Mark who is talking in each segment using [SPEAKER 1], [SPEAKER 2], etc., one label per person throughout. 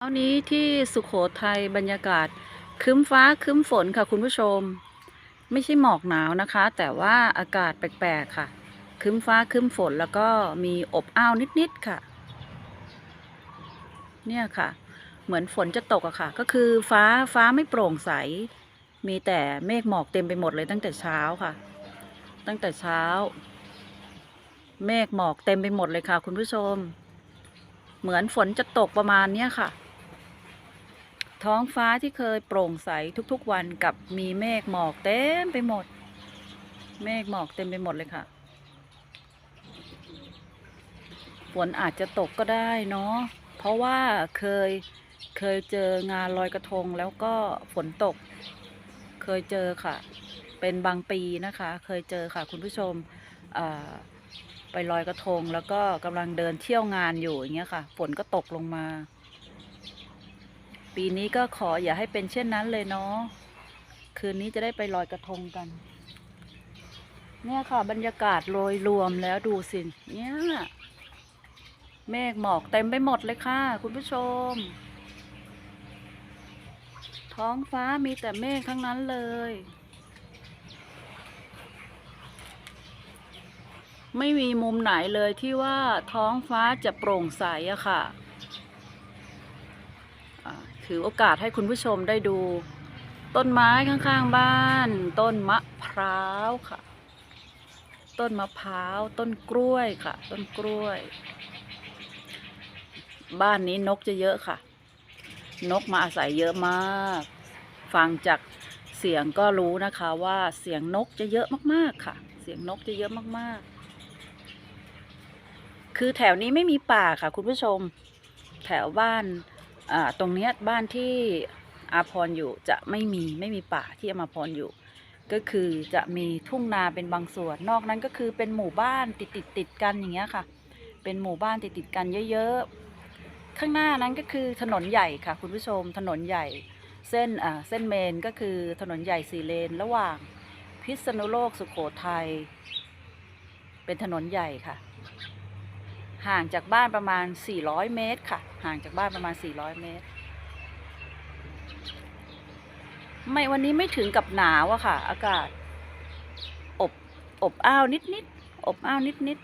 [SPEAKER 1] เช้านี้ที่สุขโขทัยบรรยากาศครึ้มฟ้าครึ้มฝนค่ะคุณผู้ชม ไม่ใช่หมอกหนาวนะคะ แต่ว่าอากาศแปลกๆค่ะครึ้มฟ้าครึ้มฝนแล้วก็มีอบอ้าวนิดๆค่ะ เนี่ยค่ะ เหมือนฝนจะตกอะค่ะ ก็คือฟ้าฟ้าไม่โปร่งใส มีแต่เมฆหมอกเต็มไปหมดเลยตั้งแต่เช้าค่ะ ตั้งแต่เช้า เมฆหมอกเต็มไปหมดเลยค่ะ คุณผู้ชม เหมือนฝนจะตกประมาณเนี้ยค่ะ ท้องฟ้าที่เคยโปร่งใสทุกๆวันกับมีเมฆหมอกเต็มไปหมด เมฆหมอกเต็มไปหมดเลยค่ะ ฝนอาจจะตกก็ได้เนาะ เพราะว่าเคยเคยเจองานลอยกระทงแล้วก็ฝนตก เคยเจอค่ะ เป็นบางปีนะคะ เคยเจอค่ะ คุณผู้ชมไปลอยกระทงแล้วก็กำลังเดินเที่ยวงานอยู่อย่างเงี้ยค่ะ ฝนก็ตกลงมา ปีนี้ก็ขออย่าให้เป็นเช่นนั้นเลยเนาะคืนนี้จะได้ไปลอยกระทงกัน เนี่ยค่ะบรรยากาศโดยรวมแล้วดูสิเนี่ยเมฆหมอกเต็มไปหมดเลยค่ะ คุณผู้ชม ท้องฟ้ามีแต่เมฆทั้งนั้นเลย ไม่มีมุมไหนเลยที่ว่าท้องฟ้าจะโปร่งใสอะค่ะ ถือโอกาสให้คุณผู้ชมได้ดู ต้นไม้ข้างๆบ้าน ต้นมะพร้าวค่ะ ต้นมะพร้าว ต้นกล้วยค่ะ ต้นกล้วย บ้านนี้นกจะเยอะค่ะ นกมาอาศัยเยอะมาก ฟังจากเสียงก็รู้นะคะว่าเสียงนกจะเยอะมากๆค่ะ เสียงนกจะเยอะมากๆ คือแถวนี้ไม่มีป่าค่ะ คุณผู้ชม แถวบ้าน ตรงเนี้ยบ้านที่อาพรอยู่จะไม่มีไม่มีป่าที่อามาพรอยู่ ก็คือจะมีทุ่งนาเป็นบางส่วน นอกนั้นก็คือเป็นหมู่บ้านติดติดติดกันอย่างเงี้ยค่ะ เป็นหมู่บ้านติดติดกันเยอะๆ ข้างหน้านั้นก็คือถนนใหญ่ค่ะ คุณผู้ชมถนนใหญ่ เส้นอ่าเส้นเมนก็คือถนนใหญ่สี่เลนระหว่างพิษณุโลกสุขโขทัยเป็นถนนใหญ่ค่ะ ห่างจากบ้านประมาณ 400 เมตรค่ะ ห่างจากบ้านประมาณ 400 เมตร ไม่วันนี้ไม่ถึงกับหนาวอะค่ะ อากาศ อบอบอ้าวนิดนิดอบอ้าวนิดนิด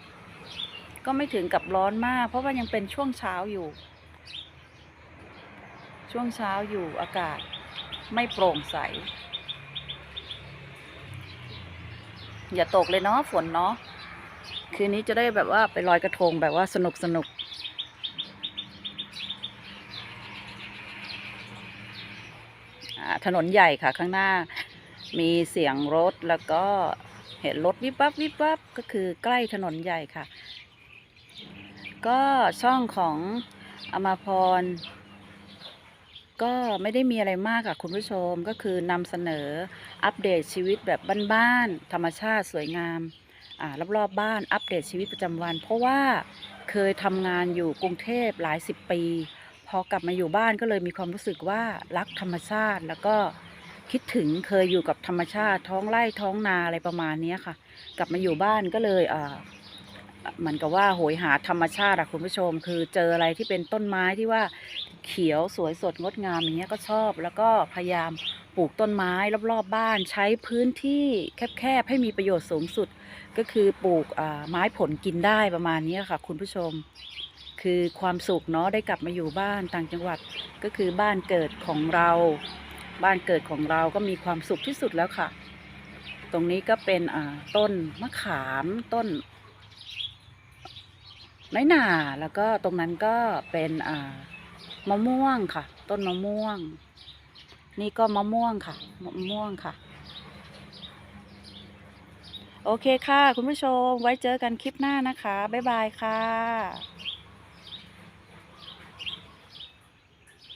[SPEAKER 1] ก็ไม่ถึงกับร้อนมาก เพราะว่ายังเป็นช่วงเช้าอยู่ ช่วงเช้าอยู่อากาศไม่โปร่งใส อย่าตกเลยเนาะฝนเนาะ คืนนี้จะได้แบบว่าไปลอยกระทงแบบว่าสนุกสนุกถนนใหญ่ค่ะข้างหน้ามีเสียงรถแล้วก็เห็นรถวิบวับวิบวับก็คือใกล้ถนนใหญ่ค่ะ ก็ช่องของอมาพร ก็ไม่ได้มีอะไรมากค่ะคุณผู้ชมก็คือนำเสนออัปเดตชีวิตแบบบ้านๆธรรมชาติสวยงาม รอบๆบบ้านอัปเดตชีวิตประจำวัน เพราะว่าเคยทำงานอยู่กรุงเทพหลายสิบปี พอกลับมาอยู่บ้านก็เลยมีความรู้สึกว่ารักธรรมชาติ แล้วก็คิดถึงเคยอยู่กับธรรมชาติ ท้องไร่ท้องนาอะไรประมาณนี้ค่ะ กลับมาอยู่บ้านก็เลยอ่า เหมือนกับว่าโหยหาธรรมชาติอะคุณผู้ชม คือเจออะไรที่เป็นต้นไม้ที่ว่าเขียวสวยสดงดงามอย่างเงี้ยก็ชอบ แล้วก็พยายามปลูกต้นไม้รอบๆบบ้าน ใช้พื้นที่แคบๆให้มีประโยชน์สูงสุด ก็คือปลูกไม้ผลกินได้ประมาณนี้ค่ะ คุณผู้ชม คือความสุขเนาะได้กลับมาอยู่บ้านต่างจังหวัดก็คือบ้านเกิดของเรา บ้านเกิดของเราก็มีความสุขที่สุดแล้วค่ะ ตรงนี้ก็เป็นต้นมะขามต้น ไม้หนาแล้วก็ตรงนั้นก็เป็นอ่ามะม่วงค่ะ ต้นมะม่วง นี่ก็มะม่วงค่ะมะม่วงค่ะ โอเคค่ะ คุณผู้ชมไว้เจอกันคลิปหน้านะคะ บ๊ายบายค่ะ